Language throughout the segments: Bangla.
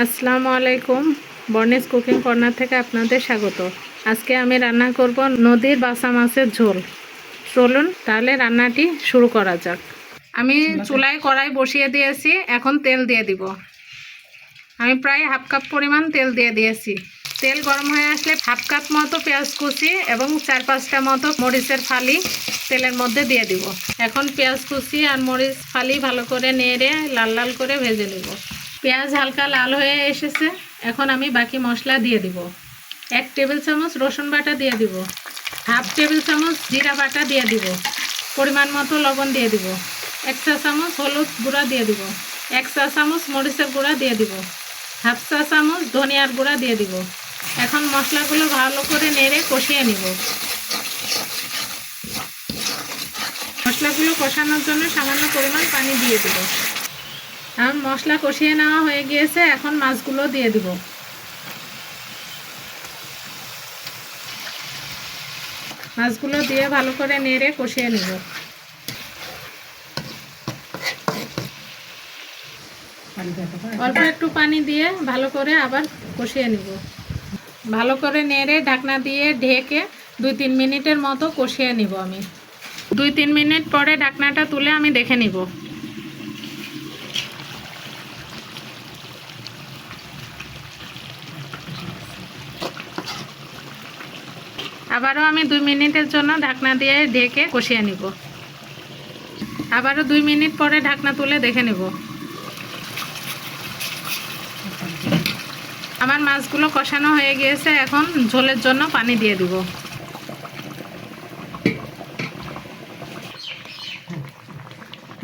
আসসালামু আলাইকুম। বর্ণেস কুকিং কর্নার থেকে আপনাদের স্বাগত। আজকে আমি রান্না করব নদীর বাসা মাছের ঝোল। চলুন তাহলে রান্নাটি শুরু করা যাক। আমি চুলায় কড়াই বসিয়ে দিয়েছি, এখন তেল দিয়ে দিব। আমি প্রায় হাফ কাপ পরিমাণ তেল দিয়ে দিয়েছি। তেল গরম হয়ে আসলে হাফ কাপ মতো পেঁয়াজ কুচি এবং চার পাঁচটা মতো মরিচের ফালি তেলের মধ্যে দিয়ে দিব। এখন পেঁয়াজ কুচি আর মরিচ ফালি ভালো করে নেড়ে লাল লাল করে ভেজে নেব। পেঁয়াজ হালকা লাল হয়ে এসেছে। এখন আমি বাকি মশলা দিয়ে দিব। এক টেবিল চামচ রসুন বাটা দিয়ে দিব। হাফ টেবিল চামচ জিরা বাটা দিয়ে দিব। পরিমাণ মতো লবণ দিয়ে দিব। এক চা চামচ হলুদ গুঁড়া দিয়ে দিব। এক চা চামচ মরিচের গুঁড়া দিয়ে দিব। হাফ চা চামচ ধনিয়ার গুঁড়া দিয়ে দিব। এখন মশলাগুলো ভালো করে নেড়ে কষিয়ে নিব। মশলাগুলো কষানোর জন্য সামান্য পরিমাণ পানি দিয়ে দিব। এখন মশলা কষিয়ে নেওয়া হয়ে গিয়েছে, এখন মাছগুলো দিয়ে দিব। মাছগুলো দিয়ে ভালো করে নেড়ে কষিয়ে নিব। অল্প একটু পানি দিয়ে ভালো করে আবার কষিয়ে নিব। ভালো করে নেড়ে ঢাকনা দিয়ে ঢেকে দুই তিন মিনিটের মতো কষিয়ে নিব আমি। দুই তিন মিনিট পরে ঢাকনাটা তুলে আমি দেখে নিব। আবারও আমি দুই মিনিটের জন্য ঢাকনা দিয়ে ঢেকে কষিয়ে নিব। আবারও দুই মিনিট পরে ঢাকনা তুলে দেখে নেব। আমার মাছগুলো কষানো হয়ে গিয়েছে, এখন ঝোলের জন্য পানি দিয়ে দিব।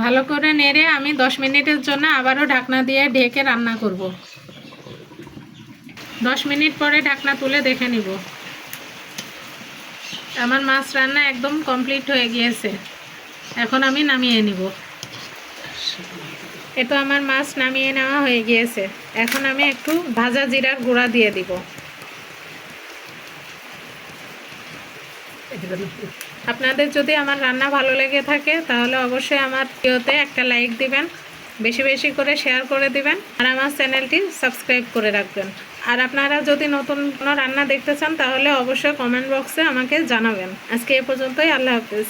ভালো করে নেড়ে আমি দশ মিনিটের জন্য আবারও ঢাকনা দিয়ে ঢেকে রান্না করব। দশ মিনিট পরে ঢাকনা তুলে দেখে নিব। আমার মাছ রান্না একদম কমপ্লিট হয়ে গিয়েছে। এখন আমি নামিয়ে নিব। এ তো আমার মাছ নামিয়ে নেওয়া হয়ে গিয়েছে। এখন আমি একটু ভাজা জিরার গুঁড়া দিয়ে দিব। আপনাদের যদি আমার রান্না ভালো লেগে থাকে, তাহলে অবশ্যই আমার ভিডিওতে একটা লাইক দিবেন, বেশি বেশি করে শেয়ার করে দিবেন, আর আমার চ্যানেলটি সাবস্ক্রাইব করে রাখবেন। আর আপনারা যদি নতুন কোনো রান্না দেখতে চান, তাহলে অবশ্যই কমেন্ট বক্সে আমাকে জানাবেন। আজকে এ পর্যন্তই, আল্লাহ হাফিজ।